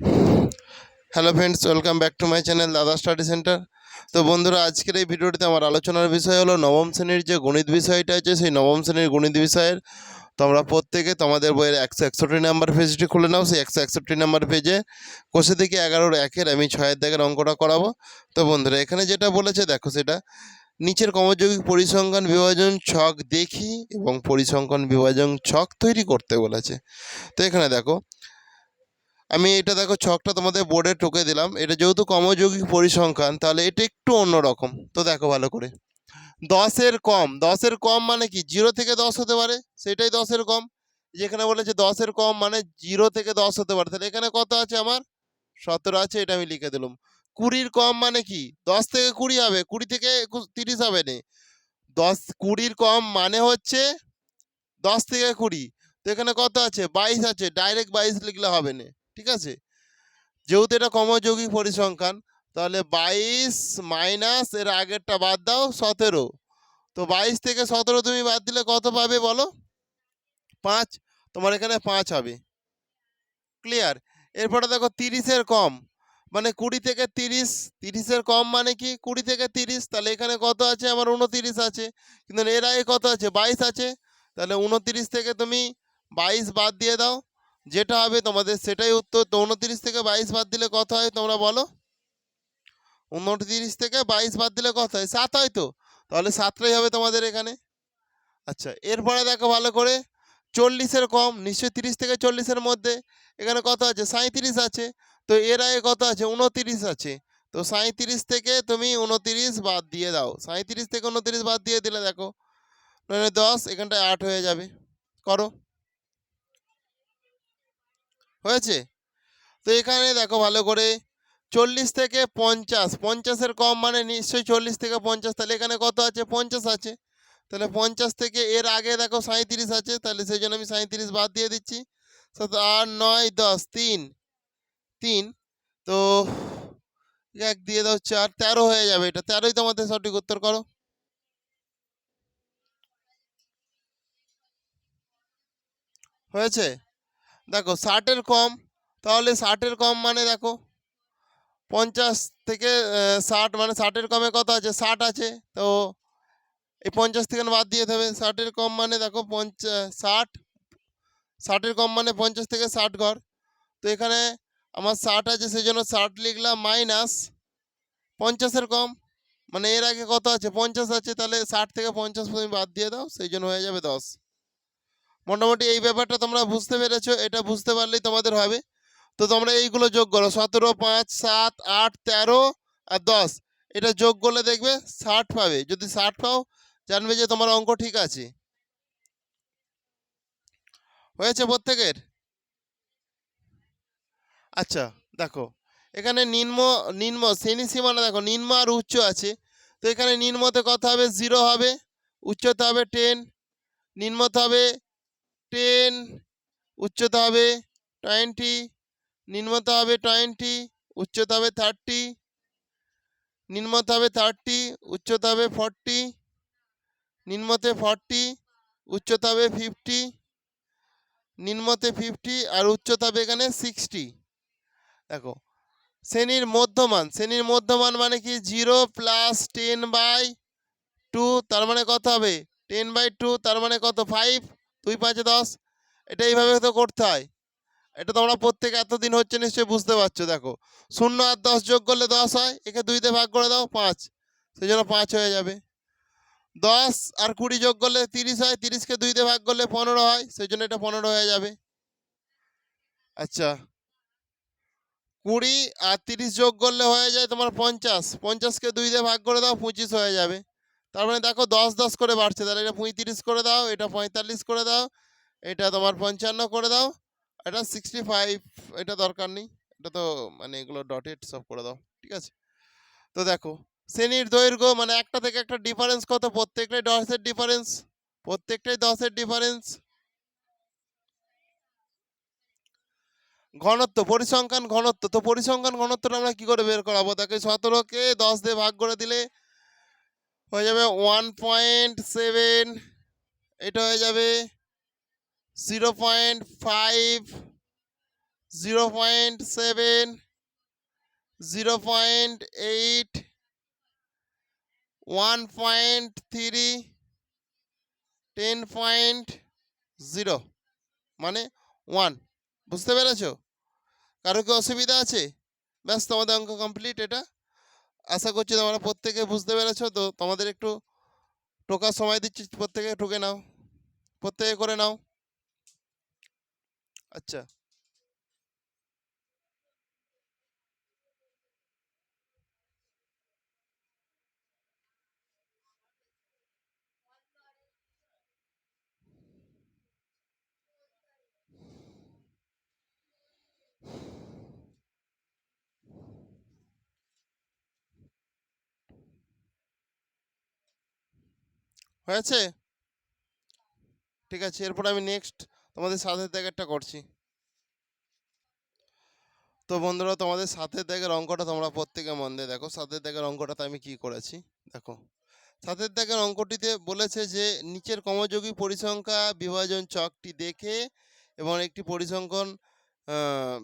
Hello friends welcome back to my channel Dada study centre তো বন্ধুরা, আজকের এই ভিডিওটিতে আমার আলোচনার বিষয় হলো নবম শ্রেণির যে গণিত বিষয়টা আছে, সেই নবম শ্রেণির গণিত বিষয়ের। তোমরা প্রত্যেকে তোমাদের বইয়ের একশো একষট্টি নাম্বার পেজটি খুলে নাও, সেই একশো একষট্টি নাম্বার পেজে কোষে থেকে এগারোর একের, আমি ছয়ের দাগের অঙ্কটা করাবো। তো বন্ধুরা, এখানে যেটা বলেছে, দেখো সেটা। নিচের কমযোগিক পরিসংখ্যান বিভাজন ছক দেখি এবং পরিসংখ্যান বিভাজন ছক তৈরি করতে বলেছে। তো এখানে দেখো আমি এটা দেখো ছকটা তোমাদের বোর্ডে টুকে দিলাম। এটা যেহেতু কমযোগিক পরিসংখ্যান, তাহলে এটা একটু অন্যরকম তো দেখো ভালো করে। দশের কম। দশের কম মানে কি? জিরো থেকে দশ হতে পারে, সেটাই দশের কম। যেখানে বলেছে দশের কম মানে জিরো থেকে দশ হতে পারে। তাহলে এখানে কত আছে আমার? সতেরো আছে, এটা আমি লিখে দিলাম। কুড়ির কম মানে কি? দশ থেকে কুড়ি হবে। কুড়ি থেকে একুশ, তিরিশ হবে না। দশ, কুড়ির কম মানে হচ্ছে দশ থেকে কুড়ি। তো এখানে কত আছে? বাইশ আছে। ডাইরেক্ট বাইশ লিখলে হবে না। ঠিক আছে? যেহেতু এটা কমযোগিক পরিসংখ্যান, তাহলে বাইশ মাইনাস এর আগেরটা বাদ দাও, সতেরো। তো বাইশ থেকে সতেরো তুমি বাদ দিলে কত পাবে বলো? পাঁচ। তোমার এখানে পাঁচ হবে। ক্লিয়ার? এরপরে দেখো তিরিশের কম মানে কুড়ি থেকে তিরিশ। তিরিশের কম মানে কি? কুড়ি থেকে তিরিশ, তাহলে এখানে কত আছে? আমার উনতিরিশ আছে। কিন্তু এর আগে কত আছে? বাইশ আছে। তাহলে উনতিরিশ থেকে তুমি বাইশ বাদ দিয়ে দাও। যেটা হবে তোমাদের সেটাই উত্তর। তো উনত্রিশ থেকে বাইশ বাদ দিলে কত হয় তোমরা বলো? উনতিরিশ থেকে বাইশ বাদ দিলে কত হয়? সাত হয় তো? তাহলে সাতটাই হবে তোমাদের এখানে। আচ্ছা এরপরে দেখো ভালো করে। চল্লিশের কম, নিশ্চয়ই তিরিশ থেকে চল্লিশের মধ্যে। এখানে কত আছে? সাঁইত্রিশ আছে। তো এর আগে কত আছে? উনতিরিশ আছে। তো সাঁইত্রিশ থেকে তুমি উনতিরিশ বাদ দিয়ে দাও। সাঁইত্রিশ থেকে উনতিরিশ বাদ দিয়ে দিলে দেখো। নইলে দশ, এখানটায় আট হয়ে যাবে। করো। হয়েছে? তো এখানে দেখো ভালো করে চল্লিশ থেকে পঞ্চাশ, পঞ্চাশের কম মানে নিশ্চয়ই চল্লিশ থেকে পঞ্চাশ, তাহলে এখানে কত আছে? পঞ্চাশ আছে। তাহলে পঞ্চাশ থেকে এর আগে দেখো সাঁইত্রিশ আছে, তাহলে সেই জন্য আমি সাঁইত্রিশ বাদ দিয়ে দিচ্ছি। সাত আট নয়, দশ, তিন তিন, তো এক দিয়ে দাও চার, তেরো হয়ে যাবে এটা। তেরোই তোমাদের সঠিক উত্তর করো। হয়েছে? দেখো ষাটের কম, তাহলে ষাটের কম মানে দেখো পঞ্চাশ থেকে ষাট মানে ষাটের কমে কত আছে? ষাট আছে। তো এই পঞ্চাশ থেকে বাদ দিয়ে দেবে। ষাটের কম মানে দেখো পঞ্চাশ ষাট, ষাটের কম মানে পঞ্চাশ থেকে ষাট ঘর। তো এখানে আমার ষাট আছে সেই জন্য ষাট লিখলাম মাইনাস পঞ্চাশের কম। মানে এর আগে কত আছে? পঞ্চাশ আছে, তাহলে ষাট থেকে পঞ্চাশ তুমি বাদ দিয়ে দাও, সেই জন্য হয়ে যাবে দশ। মোটামুটি এই ব্যাপারটা তোমরা বুঝতে পেরেছ, এটা বুঝতে পারলেই তোমাদের হবে। তো তোমরা এইগুলো যোগ করো, সতেরো, পাঁচ, সাত, আট, তেরো আর দশ। এটা যোগ করলে দেখবে ষাট পাবে। যদি ষাট পাও, জানবে যে তোমার অঙ্ক ঠিক আছে। হয়েছে প্রত্যেকের? আচ্ছা দেখো, এখানে নিম্ন নিম্ন, শ্রেণি সীমানা দেখো, নিম্ন আর উচ্চ আছে। তো এখানে নিম্নতে কত হবে? জিরো হবে, উচ্চতে হবে টেন, নিম্নতে হবে টেন, উচ্চতে হবে টোয়েন্টি, নিম্নতে হবে টোয়েন্টি, উচ্চতে হবে থার্টি, নিম্নতে হবে থার্টি, উচ্চতে হবে ফর্টি, নিম্নতে ফর্টি, উচ্চতে হবে ফিফটি, নিম্নতে ফিফটি আর উচ্চতা হবে এখানে সিক্সটি। দেখো, শ্রেণির মধ্যমান শ্রেণির মধ্যমান মানে কি? Zero plus ten by two, তার মানে কত হবে? টেন বাই টু, তার মানে কত? ফাইভ দুই পাঁচে দশ? এটা এইভাবে তো করতে হয়। এটা তোমরা প্রত্যেক এতদিন হচ্ছে নিশ্চয়ই বুঝতে পারছ, দেখো। শূন্য আর দশ যোগ করলে দশ হয়, একে দুইতে ভাগ করে দাও, পাঁচ। সেই জন্য পাঁচ হয়ে যাবে। দশ আর কুড়ি যোগ করলে তিরিশ হয়, তিরিশকে দুইতে ভাগ করলে পনেরো হয় সেই জন্য এটা পনেরো হয়ে যাবে। আচ্ছা। কুড়ি আর তিরিশ যোগ করলে হয়ে যায় তোমার পঞ্চাশ। পঞ্চাশকে দুই দিয়ে ভাগ করে দাও, পঁচিশ হয়ে যাবে। তার মানে দেখো দশ দশ করে বাড়ছে, তাহলে এটা পঁয়ত্রিশ করে দাও, এটা পঁয়তাল্লিশ করে দাও, এটা তোমার পঞ্চান্ন করে দাও, এটা সিক্সটি ফাইভ এটা দরকার নেই, এটা তো মানে এগুলো ডটেড সব করে দাও, ঠিক আছে? তো দেখো, শ্রেণির দৈর্ঘ্য মানে একটা থেকে একটা ডিফারেন্স কত? প্রত্যেকটাই দশের ডিফারেন্স প্রত্যেকটাই দশের ডিফারেন্স ঘনত্ব, পরিসংখ্যান ঘনত্ব, তো পরিসংখ্যান ঘনত্বটা আমরা কি করে বের করাবো? তাকে সতেরোকে দশ দিয়ে ভাগ করে দিলে হয়ে যাবে ওয়ান পয়েন্ট সেভেন, এটা হয়ে যাবে zero point five, zero point seven, zero point eight, one point three, ten point zero মানে ওয়ান। বুঝতে পেরেছ? কারও কি অসুবিধা আছে? ব্যাস, তোমাদের অঙ্ক কমপ্লিট, এটা আশা করছি তোমরা প্রত্যেকে বুঝতে পেরেছ। তো তোমাদের একটু টোকার সময় দিচ্ছি, প্রত্যেকে ঠুকে নাও। প্রত্যেকে করে নাও। আচ্ছা। হয়েছে? ঠিক আছে, এরপর আমি নেক্সট তোমাদের সাথে দাগেরটা করছি। তো বন্ধুরা, তোমাদের সাথের দাগের অঙ্কটা তোমরা প্রত্যেকে মন দিয়ে দেখো। সাথের দাগের অঙ্কটাতে আমি কি করেছি? দেখো। সাথের দাগের অঙ্কটিতে বলেছে যে, নিচের কমযোগী পরিসংখ্যা বিভাজন চকটি দেখে এবং একটি পরিসংখ্যান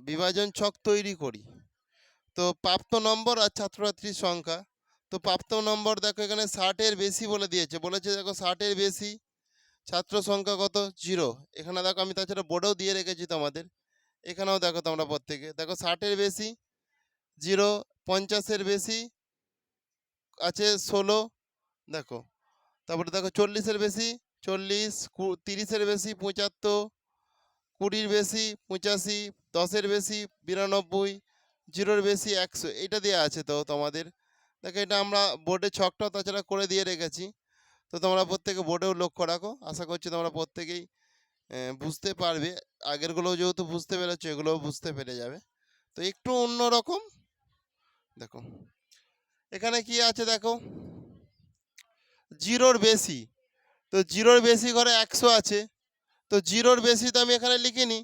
বিভাজন চক তৈরি করি। তো প্রাপ্ত নম্বর আর ছাত্রছাত্রীর সংখ্যা। তো প্রাপ্ত নম্বর দেখো এখানে ষাটের বেশি বলে দিয়েছে। বলেছে দেখো ষাটের বেশি, ছাত্র সংখ্যা কত? জিরো এখানে দেখো আমি তাছাড়া বোর্ডেও দিয়ে রেখেছি তোমাদের। এখানেও দেখো তোমরা প্রত্যেকে। দেখো ষাটের বেশি জিরো পঞ্চাশের বেশি, আছে ষোলো, দেখো। তারপরে দেখো চল্লিশের বেশি, চল্লিশ তিরিশের বেশি, পঁচাত্তর কুড়ির বেশি, পঁচাশি দশের বেশি, বিরানব্বই জিরোর বেশি, একশো। এটা দেওয়া আছে তো তোমাদের। দেখো এটা আমরা বোর্ডে ছকটাও তাছাড়া করে দিয়ে রেখেছি। তো তোমরা প্রত্যেকে বোর্ডেও লক্ষ্য রাখো। আশা করছি তোমরা প্রত্যেকেই বুঝতে পারবে। আগেরগুলো যেহেতু বুঝতে পেরেছ, এগুলোও বুঝতে পেরে যাবে। তো একটু অন্যরকম দেখো, এখানে কি আছে দেখো? জিরোর বেশি। তো জিরোর বেশি ঘরে একশো আছে। তো জিরোর বেশি তো আমি এখানে লিখিনি।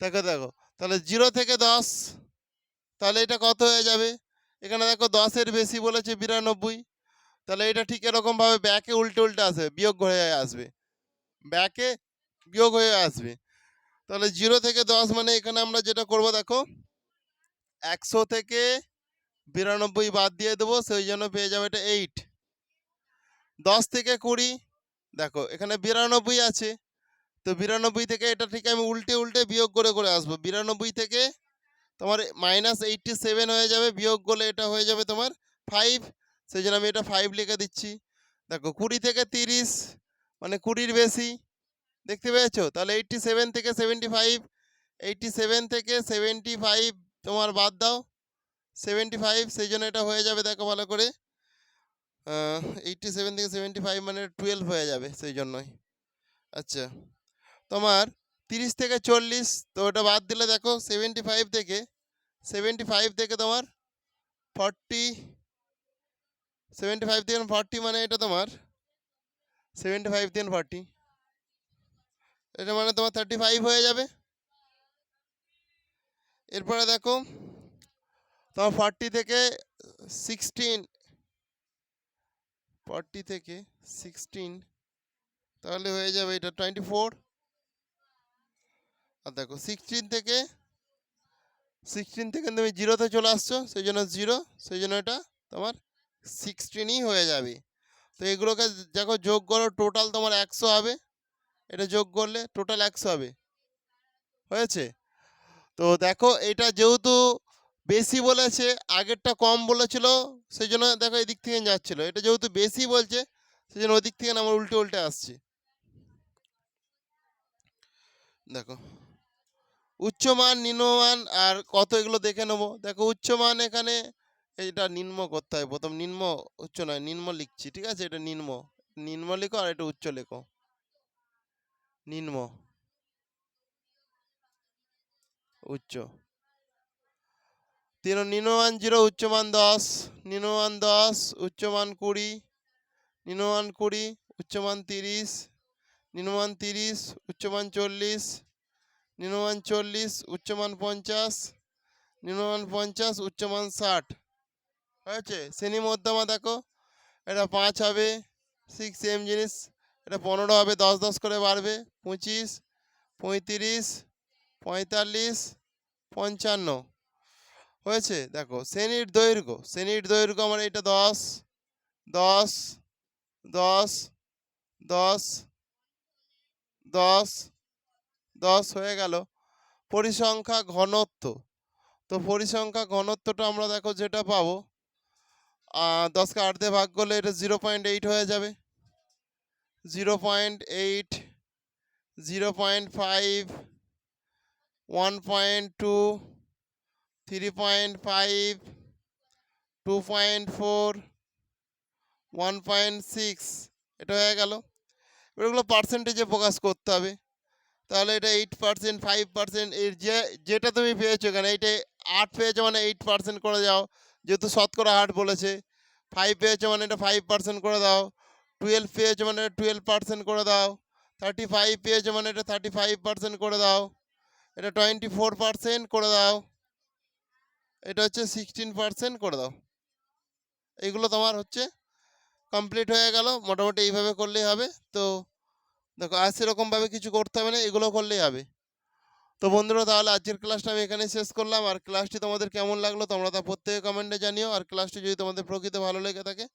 দেখো দেখো, তাহলে জিরো থেকে দশ, তাহলে এটা কত হয়ে যাবে? এখানে দেখো দশের বেশি বলেছে বিরানব্বই। তাহলে এটা ঠিক এরকমভাবে ব্যাকে উল্টে উল্টে আসবে, বিয়োগ হয়ে আসবে। ব্যাকে বিয়োগ হয়ে আসবে। তাহলে জিরো থেকে দশ মানে এখানে আমরা যেটা করব দেখো, একশো থেকে বিরানব্বই বাদ দিয়ে দেবো, সেই জন্য পেয়ে যাবে এটা এইট দশ থেকে কুড়ি, দেখো এখানে বিরানব্বই আছে। তো বিরানব্বই থেকে এটা ঠিক আমি উল্টে উল্টে বিয়োগ করে করে আসব। বিরানব্বই থেকে তোমার মাইনাস এইটটি সেভেন হয়ে যাবে, বিয়োগ করলে এটা হয়ে যাবে তোমার ফাইভ সেই জন্য আমি এটা ফাইভ লিখে দিচ্ছি। দেখো, কুড়ি থেকে তিরিশ মানে কুড়ির বেশি, দেখতে পেয়েছ? তাহলে এইটটি সেভেন থেকে সেভেন্টি ফাইভ এইটটি সেভেন থেকে সেভেন্টি ফাইভ তোমার বাদ দাও সেভেন্টি ফাইভ সেই জন্য এটা হয়ে যাবে, দেখো ভালো করে। এইটটি সেভেন থেকে সেভেন্টি ফাইভ মানে টুয়েলভ হয়ে যাবে সেই জন্যই আচ্ছা তোমার তিরিশ থেকে চল্লিশ, তো ওটা বাদ দিলে দেখো সেভেন্টি ফাইভ থেকে সেভেন্টি ফাইভ থেকে তোমার ফর্টি সেভেন্টি ফাইভ থেকে ফর্টি মানে এটা তোমার সেভেন্টি ফাইভ থেকে ফর্টি এটা মানে তোমার থার্টি ফাইভ হয়ে যাবে। এরপরে দেখো তোমার ফর্টি থেকে সিক্সটিন ফর্টি থেকে সিক্সটিন তাহলে হয়ে যাবে এটা টোয়েন্টি ফোর আর দেখো সিক্সটিন থেকে সিক্সটিন থেকে তুমি জিরোতে চলে আসছো, সেই জন্য জিরো সেই জন্য এটা তোমার সিক্সটিনই হয়ে যাবে। তো এগুলোকে দেখো, যোগ করো টোটাল তোমার একশো হবে। এটা যোগ করলে টোটাল একশো হবে। হয়েছে? তো দেখো, এটা যেহেতু বেশি বলেছে, আগেরটা কম বলেছিল, সেই জন্য দেখো এদিক থেকে যাচ্ছিল। এটা যেহেতু বেশি বলছে, সেই জন্য ওদিক থেকে আমার উল্টে উল্টে আসছে। দেখো উচ্চমান, নিম্নমান, আর কত এগুলো দেখে নেব। দেখো উচ্চমান এখানে এটা নিম্ন করতে হয়। প্রথম নিম্ন, উচ্চ নয়, নিম্ন লিখছি, ঠিক আছে? এটা নিম্ন। নিম্ন লেখো আর এটা উচ্চ লেখো। নিম্ন। উচ্চ। তিন, নিম্নমান জিরো, উচ্চমান দশ। নিম্নমান দশ, উচ্চমান কুড়ি। নিম্নমান কুড়ি, উচ্চমান তিরিশ। নিম্নমান তিরিশ, উচ্চমান চল্লিশ। নিম্নমান চল্লিশ, উচ্চমান পঞ্চাশ, নিম্নমান পঞ্চাশ, উচ্চমান ষাট। হয়েছে শ্রেণি মধ্যমা দেখো, এটা পাঁচ হবে সিক্স সেম জিনিস, এটা পনেরো হবে, দশ দশ করে বাড়বে, পঁচিশ, পঁয়ত্রিশ, পঁয়তাল্লিশ, পঞ্চান্ন। হয়েছে? দেখো, শ্রেণির দৈর্ঘ্য শ্রেণির দৈর্ঘ্য আমার এটা দশ দশ দশ দশ দশ দশ হয়ে গেল। পরিসংখ্যা ঘনত্ব। তো পরিসংখ্যা ঘনত্বটা আমরা দেখো যেটা পাবো দশকে আট ভাগ করলে এটা জিরো পয়েন্ট এইট হয়ে যাবে। Zero point eight, zero point five, one point two, three point five, two point four, one point six, এটা হয়ে গেল। এগুলো পার্সেন্টেজে প্রকাশ করতে হবে। তাহলে এটা এইট পার্সেন্ট ফাইভ পার্সেন্ট এর যে, যেটা তুমি পেয়েছ এখানে এইটা আট পেয়েছ মানে এইট পার্সেন্ট করে যাও যেহেতু শতকরা আট বলেছে ফাইভ পেয়েছ মানে এটা ফাইভ পার্সেন্ট করে দাও। টুয়েলভ পেয়েছ মানে টুয়েলভ পার্সেন্ট করে দাও। থার্টি ফাইভ পেয়েছ মানে এটা থার্টি ফাইভ পার্সেন্ট করে দাও। এটা টোয়েন্টি ফোর পার্সেন্ট করে দাও। এটা হচ্ছে সিক্সটিন পার্সেন্ট করে দাও। এইগুলো তোমার হচ্ছে কমপ্লিট হয়ে গেল। মোটামুটি এইভাবে করলেই হবে। তো দেখো আর সেরকমভাবে কিছু করতে হবে না, এগুলো করলেই হবে। তো বন্ধুরা, তাহলে আজকের ক্লাসটা আমি এখানে শেষ করলাম। আর ক্লাসটি তোমাদের কেমন লাগল তোমরা তা প্রত্যেকে কমেন্টে জানিও। আর ক্লাসটি যদি তোমাদের প্রকৃত ভালো লেগে থাকে,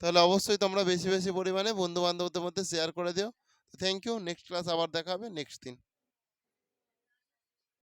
তাহলে অবশ্যই তোমরা বেশি বেশি পরিমাণে বন্ধু বান্ধবদের মধ্যে শেয়ার করে দিও। থ্যাংক ইউ নেক্সট ক্লাস আবার দেখা হবে নেক্সট দিন।